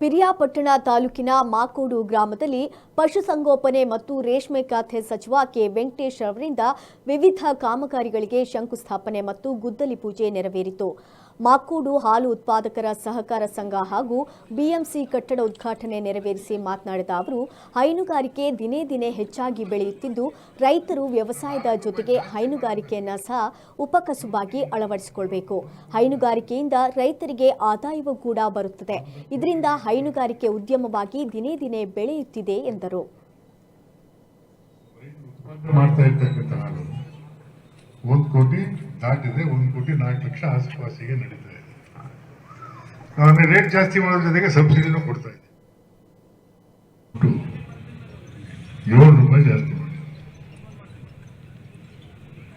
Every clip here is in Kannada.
ಪಿರಿಯಾಪಟ್ಟಣ ತಾಲೂಕಿನ ಮಾಕೋಡು ಗ್ರಾಮದಲ್ಲಿ ಪಶುಸಂಗೋಪನೆ ಮತ್ತು ರೇಷ್ಮೆ ಖಾತೆ ಸಚಿವ ಕೆ. ವೆಂಕಟೇಶ್ ಅವರಿಂದ ವಿವಿಧ ಕಾಮಗಾರಿಗಳಿಗೆ ಶಂಕುಸ್ಥಾಪನೆ ಮತ್ತು ಗುದ್ದಲಿ ಪೂಜೆ ನೆರವೇರಿತು. ಮಾಕೋಡು ಹಾಲು ಉತ್ಪಾದಕರ ಸಹಕಾರ ಸಂಘ ಹಾಗೂ ಬಿಎಂಸಿ ಕಟ್ಟಡ ಉದ್ಘಾಟನೆ ನೆರವೇರಿಸಿ ಮಾತನಾಡಿದ ಅವರು, ಹೈನುಗಾರಿಕೆ ದಿನೇ ದಿನೇ ಹೆಚ್ಚಾಗಿ ಬೆಳೆಯುತ್ತಿದ್ದು, ರೈತರು ವ್ಯವಸಾಯದ ಜೊತೆಗೆ ಹೈನುಗಾರಿಕೆಯನ್ನ ಸಹ ಉಪಕಸುಬಾಗಿ ಅಳವಡಿಸಿಕೊಳ್ಬೇಕು. ಹೈನುಗಾರಿಕೆಯಿಂದ ರೈತರಿಗೆ ಆದಾಯವೂ ಕೂಡ ಬರುತ್ತದೆ. ಇದರಿಂದ ಹೈನುಗಾರಿಕೆ ಉದ್ಯಮವಾಗಿ ದಿನೇ ದಿನೇ ಬೆಳೆಯುತ್ತಿದೆ ಎಂದರು ಉತ್ಪಾದನೆ ಮಾಡ್ತಾ ಇರ್ತಕ್ಕಂಥ ಹಾಲು ಒಂದು ಕೋಟಿ ದಾಟಿದೆ ಒಂದು ಕೋಟಿ ನಾಲ್ಕು ಲಕ್ಷ ಆಸುಪಾಸಿಗೆ ನಡೀತಾ ಇದೆ. ನಾವು ರೇಟ್ ಜಾಸ್ತಿ ಮಾಡೋದ್ರ ಜೊತೆಗೆ ಸಬ್ಸಿಡಿನೂ ಕೊಡ್ತಾ ಒಟ್ಟು ಏಳು ರೂಪಾಯಿ ಜಾಸ್ತಿ ಮಾಡಿ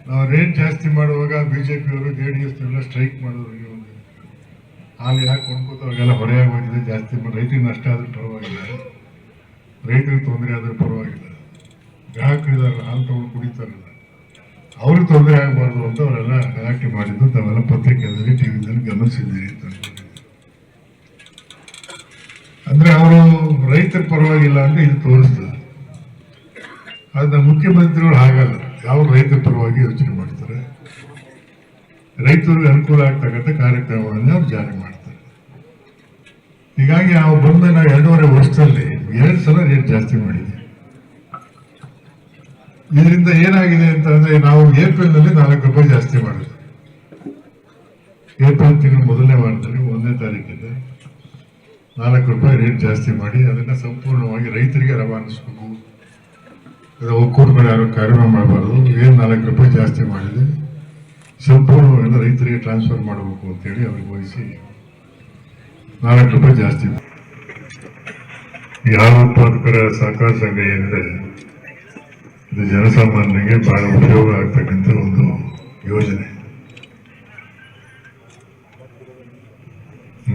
ನಾವು ರೇಟ್ ಜಾಸ್ತಿ ಮಾಡುವಾಗ B J D S strike ಮಾಡೋರಿಗೆ ಒಂದು ಹಾಲು ಯಾಕೆ ಕೊಂಡ್ಕೋತ ಅವಾಗೆಲ್ಲ ಹೊರೆಯಾಗೋಗಿದೆ ಜಾಸ್ತಿ ಮಾಡಿ ರೈತರಿಗೆ ನಷ್ಟ ಆದರೂ ಪರವಾಗಿಲ್ಲ. ರೈತರಿಗೆ ತೊಂದರೆ ಆದರೂ ಪರವಾಗಿಲ್ಲ. ಗ್ರಾಹಕರಿದ್ದಾರೆ, ಹಾಲು ತಗೊಂಡು ಕುಡಿತಾರಲ್ಲ. ಅವ್ರಿಗೆ ತೊಂದರೆ ಆಗಬಾರ್ದು ಅಂತ ಅವರೆಲ್ಲ ಗಲಾಟೆ ಮಾಡಿದ್ದು ತಾವೆಲ್ಲ ಪತ್ರಿಕೆಯಲ್ಲಿ ಟಿವಿದಲ್ಲಿ ಗಮನಿಸಿದ್ದೀರಿ ಅಂತ ಅಂದ್ರೆ ಅವರು ರೈತರ ಪರವಾಗಿಲ್ಲ ಅಂತ ಇದು ತೋರಿಸ್ತದೆ ಆದ್ರೆ ಮುಖ್ಯಮಂತ್ರಿಗಳು ಹಾಗಲ್ಲ. ಯಾವ ರೈತರ ಪರವಾಗಿ ಯೋಚನೆ ಮಾಡ್ತಾರೆ? ರೈತರಿಗೆ ಅನುಕೂಲ ಆಗ್ತಕ್ಕಂಥ ಕಾರ್ಯಕ್ರಮಗಳನ್ನು ಅವ್ರು ಜಾರಿ ಮಾಡ್ತಾರೆ. ಹೀಗಾಗಿ ನಾವು ಬಂದ ನಾವು ಎರಡೂವರೆ ವರ್ಷದಲ್ಲಿ ಎರಡು ಸಲ ರೇಟ್ ಜಾಸ್ತಿ ಮಾಡಿದ್ದೀವಿ ಇದರಿಂದ ಏನಾಗಿದೆ ಅಂತ ಅಂದ್ರೆ ನಾವು ಏಪ್ರಿಲ್ನಲ್ಲಿ ನಾಲ್ಕು ರೂಪಾಯಿ ಜಾಸ್ತಿ ಮಾಡಿದ್ವಿ. ಏಪ್ರಿಲ್ ತಿಂಗಳ ಮೊದಲನೇ ವಾರದಲ್ಲಿ ಒಂದನೇ ತಾರೀಕಿಂದ ನಾಲ್ಕು ರೂಪಾಯಿ ರೇಟ್ ಜಾಸ್ತಿ ಮಾಡಿ ಅದನ್ನ ಸಂಪೂರ್ಣವಾಗಿ ರೈತರಿಗೆ ರವಾನಿಸಬೇಕು. ಒಕ್ಕೂಟಗಳು ಯಾರು ಕಾರ್ಯಕ್ರಮ ಮಾಡಬಾರ್ದು. ಏನು ನಾಲ್ಕು ರೂಪಾಯಿ ಜಾಸ್ತಿ ಮಾಡಿದೆ. ಸಂಪೂರ್ಣವಾಗಿ ರೈತರಿಗೆ ಟ್ರಾನ್ಸ್ಫರ್ ಮಾಡಬೇಕು ಅಂತೇಳಿ ಅವ್ರಿಗೆ ವಹಿಸಿ ನಾಲ್ಕು ರೂಪಾಯಿ ಜಾಸ್ತಿ. ಯಾವ ಉತ್ಪಾದಕರ ಸಹಕಾರ ಸಂಘ ಏನಿದೆ ಇದು ಜನಸಾಮಾನ್ಯರಿಗೆ ಬಹಳ ಉಪಯೋಗ ಆಗ್ತಕ್ಕಂಥ ಒಂದು ಯೋಜನೆ.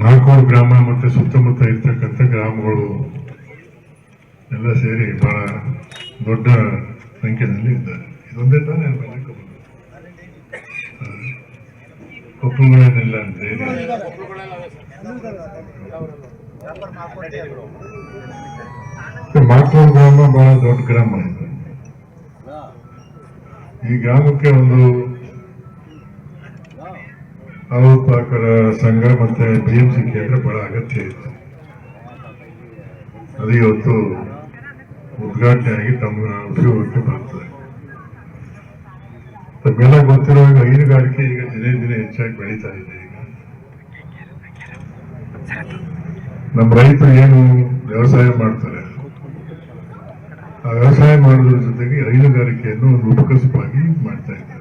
ನಾಲ್ಕೂರು ಗ್ರಾಮ ಮತ್ತೆ ಸುತ್ತಮುತ್ತ ಇರ್ತಕ್ಕಂಥ ಗ್ರಾಮಗಳು ಎಲ್ಲ ಸೇರಿ ಬಹಳ ದೊಡ್ಡ ಸಂಖ್ಯೆಯಲ್ಲಿ ಇದ್ದಾರೆ. ಇದೊಂದೇ ತಾನೇ ಕೊಪ್ಪಳಗಳೇನಿಲ್ಲ ಅಂತ ಹೇಳಿ. ಮಾಕೋಡ್ ಗ್ರಾಮ ಬಹಳ ದೊಡ್ಡ ಗ್ರಾಮ ಇದೆ. ಈ ಗ್ರಾಮಕ್ಕೆ ಒಂದು ಅವತ್ಪಾಕರ ಸಂಘ ಮತ್ತೆ ಬಿಎಂಸಿ ಕೇಂದ್ರ ಬಹಳ ಅಗತ್ಯ ಇತ್ತು. ಅದು ಇವತ್ತು ಉದ್ಘಾಟನೆ ಆಗಿ ತಮ್ಮ ಉಪಯೋಗಕ್ಕೆ ಬರ್ತದೆ. ತಮ್ಮೆಲ್ಲ ಗೊತ್ತಿರುವಾಗ ಹೈನುಗಾರಿಕೆ ಈಗ ದಿನೇ ದಿನೇ ಹೆಚ್ಚಾಗಿ ಬೆಳೀತಾ ಇದೆ ಈಗ. ನಮ್ಮ ರೈತರು ಏನು ವ್ಯವಸಾಯ ಮಾಡ್ತಾರೆ? ವ್ಯವಸಾಯ ಮಾಡುವುದರ ಜೊತೆಗೆ ಹೈನುಗಾರಿಕೆಯನ್ನು ಒಂದು ಉಪಕಸವಾಗಿ ಮಾಡ್ತಾ ಇದ್ದಾರೆ.